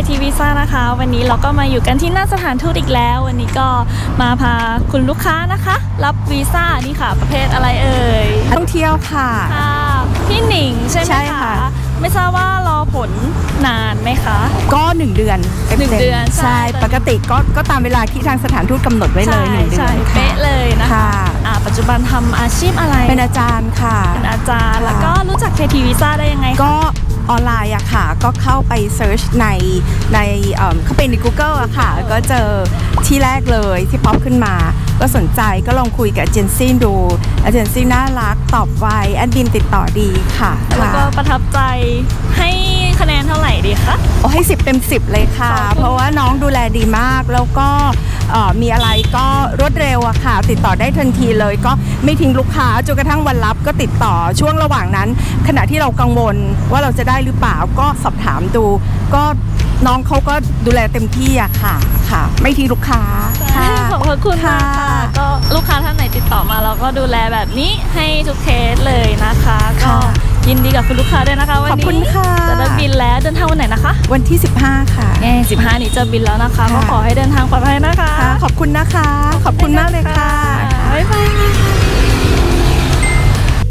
ดีค่ะ KT Visa นะคะ วันนี้เราก็มาอยู่กันที่หน้าสถานทูตอีกแล้ว วันนี้ก็มาพาคุณลูกค้านะคะ รับวีซ่านี่ค่ะ ประเภทอะไรเอ่ยท่องเที่ยวค่ะค่ะพี่หนิงใช่ไหมใช่คะค่ะไม่ทราบว่ารอผลนานไหมคะ ก็ 1 เดือนต็มๆหนึ่งเดือนใช่ใช่ ปกติก็ก็ตามเวลาที่ทางสถานทูตกำหนดไว้เลยหนึ่งเดืใช่อนใช่ค่ะ เป๊ะเลยนะคะ ค่ะ อ่า ปัจจุบันทำอาชีพอะไรเป็นอาจารย์ค่ะ เป็นอาจารย์ค่ะแล้วก็รู้จัก KT Visa ได้ยังไงคะ ก็ ออนไลน์อะค่ะ ก็เข้าไปเซิร์ชในในเอิ่มเข้าไปใน Google อะค่ะ ก็เจอที่แรกเลยที่ป๊อปขึ้นมา ก็สนใจก็ลองคุยกับเอเจนซี่ดูเอเจนซี่น่ารักตอบไวแอดมินติดต่อดีค่ะแล้วก็ค่ะประทับใจให้คะแนนเท่าไหร่ดีคะโอ้ให้ 10 เต็ม 10 เลยค่ะขอบคุณเพราะว่าน้องดูแลดีมากแล้วก็เอ่อ มีอะไรก็รวดเร็วอะค่ะ ติดต่อได้ทันทีเลยก็ไม่ทิ้งลูกค้าจนกระทั่งวันรับก็ติดต่อช่วงระหว่างนั้น ขณะที่เรากังวลว่าเราจะได้หรือเปล่าก็สอบถามดู ก็น้องเขาก็ดูแลเต็มที่อะค่ะค่ะ ไม่ทิ้งลูกค้าค่ะขอบพระคุณมากค่ะ ก็ลูกค้าท่านไหนติดต่อมาเราก็ดูแลแบบนี้ให้ทุกเคสเลยนะคะก็ค่ะยินดีกับคุณลูกค้าด้วยนะคะวันขอบนี้คุณค่ะจะได้บินแล้วเดินทางวันไหนนะคะ วันที่ 15 ค่ะเอ่สิบห้านี้จะบินแล้วนะคะค่ะก็ขอให้เดินทางปลอดภัยนะคะ ขอบคุณนะคะ ขอบคุณมากเลยค่ะ